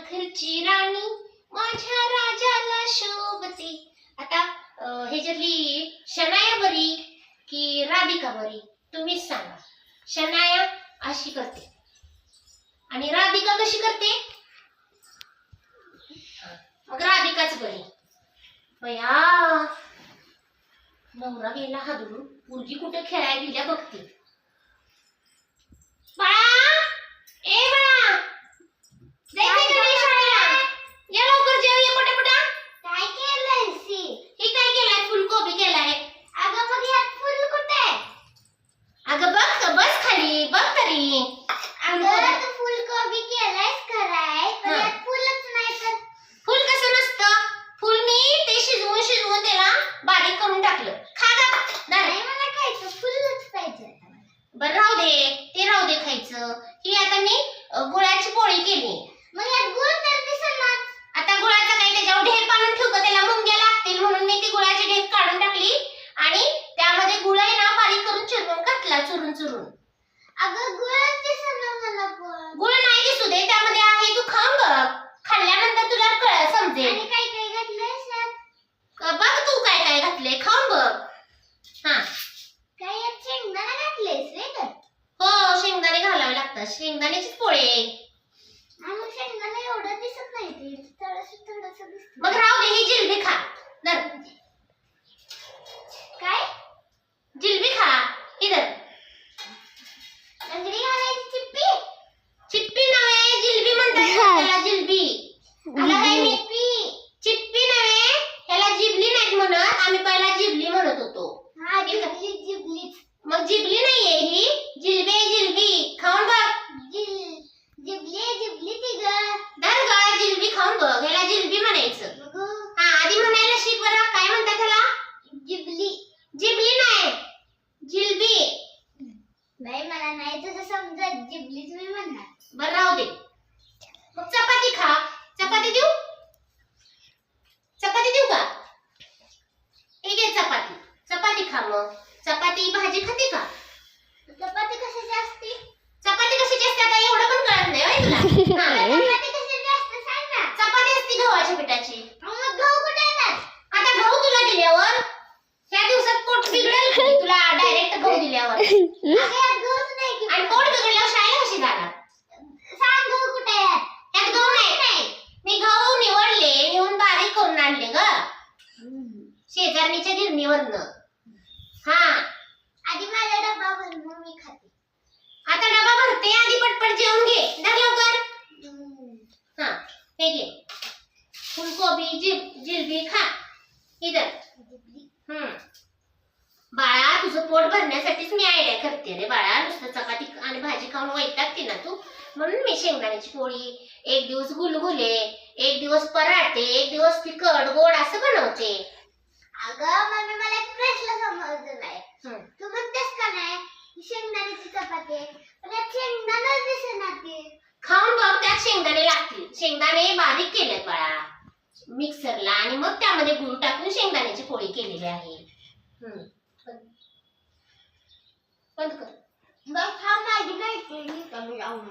घरची राणी माझ्या राजाला शोभते. आता ह्याच्यातली शनाया बरी की राधिका बरी तुम्हीच सांगा. शनाया अशी करते. आणि राधिका कशी करते? मग राधिकाच बरी. बया नवरा गेला हादरून मुलगी कुठे खेळायला गेल्या बघते बाळा ए बाळा जायचंय का नाही शाळेला या लवकर जेव ये पटापटा काय केलंय सी हे काय केलाय फुलकोबी केलाय अगं मग ह्यात फुल कुठे आहे? अगं बघ बस खाली अगं तू फुलकोबी केलायस पण हा. यात फुलच नाही तर फुल कसं नसतं? फुल मी ते शिजवून शिजवून त्याला बारीक करून टाकलं. खा गा. नाही मला खायचं फुलच पाहिजे आता मला. बरं राहू दे. ते राहू दे खायचं. ही आता मी अं, गुळाची पोळी केली. मग यात गुळ तर दिसणार आता गुळाचा काही त्याच्यावर ढेप आणून ठेवू का? त्याला मुंग्या लागतील म्हणून मी ती गुळाची ढेप काढून टाकली. आणि त्यामध्ये गुळ आहे ना बारीक करून चिरून घातला चुरून चुरून गुळ नाही दिसू दे त्यामध्ये आहे तू खाऊन बघ. खाल्ल्यानंतर तुला कळ समजेल. बघ तू काय काय घातलंय खाऊन बघ. हा. काय शेंगदाणा तर हो शेंगदाणे घालावे लागतात. शेंगदाण्याचीच पोळे हा, मग शेंगदाणा एवढं दिसत नाही ते थोडस थोडस दिसत मग राहू दे ही जिलबी खा धर काय जिलबी खा इधर अंगडी घालायची चिप्पी चिप्पी नव्हे जिलबी म्हणतात त्याला जिलबी आला काय मी चिप्पी चिप्पी नव्हे ह्याला जिबली नाहीत म्हणत आम्ही पहिला जिबली म्हणत होतो हा जिबली जिबली मग जिबली नाहीये ही. जिलबी जिलबी. खाऊन बघ. जिबली जिबली ती ग. धर ग जिलबी खाऊन बघ. ह्याला जिलबी म्हणायचं. हा आधी म्हणायला शिक बरं. काय म्हणतात त्याला? जिबली. जिबली नाही. जिलबी. नाही मला नाही तुझं समजत. जिबलीच मी म्हणणार. बरं राहू दे मग चपाती खा चपाती देऊ चपाती देऊ का हे घे चपाती चपाती खा मग चपाती भाजी खाते का? चपाती कशाची असते? चपाती कशाची असते? आता एवढं पण कळत नाही होय तुला. हा. चपाती कशाची असते सांग ना. चपाती असते गव्हाच्या पिठाची. मग गहू कुठे येतात आता गहू तुला दिल्यावर ह्या दिवसात पोट बिघडेल की तुला डायरेक्ट गहू दिल्यावर. अगं यात गहूच नाही की आणि पोट बिघडल्यावर शाळेला कशी जाणार? सांग गहू कुठे गहू नाही. मी गहू निवडले बारीक करून आणले ग. शेजारणीच्या गिरणीवरनं. हा. आधी माझा डबा भर मग मी खाते. आता डबा भरते आधी पटपट जेवून घे. धर लवकर. हा हे घे. फुलकोबी जिब जिलबी खा. इधर हम्म. बाळा तुझं पोट भरण्यासाठीच मी आयडिया करते रे बाळा. नुसतं चपाती आणि भाजी खाऊन वैतागते ना तू. म्हणून मी शेंगदाण्याची पोळी एक दिवस गुलगुले एक दिवस पराठे एक दिवस तिखट गोड असं बनवते. अगं मम्मी मला एक प्रश्न समजला नाही हम्म. तू म्हणतेस का नाही शेंगदाण्याची चपाती आहे पण यात शेंगदाणाच दिसेना ते खाऊन बघ त्यात शेंगदाणे लागतील. शेंगदाणे बारीक केलेत बाळा. मिक्सरला आणि मग त्यामध्ये गुळ टाकून शेंगदाण्याची पोळी केलेली आहे. हम्म. बंद- कर. बघ हा माझी माहिती मी कमी लावून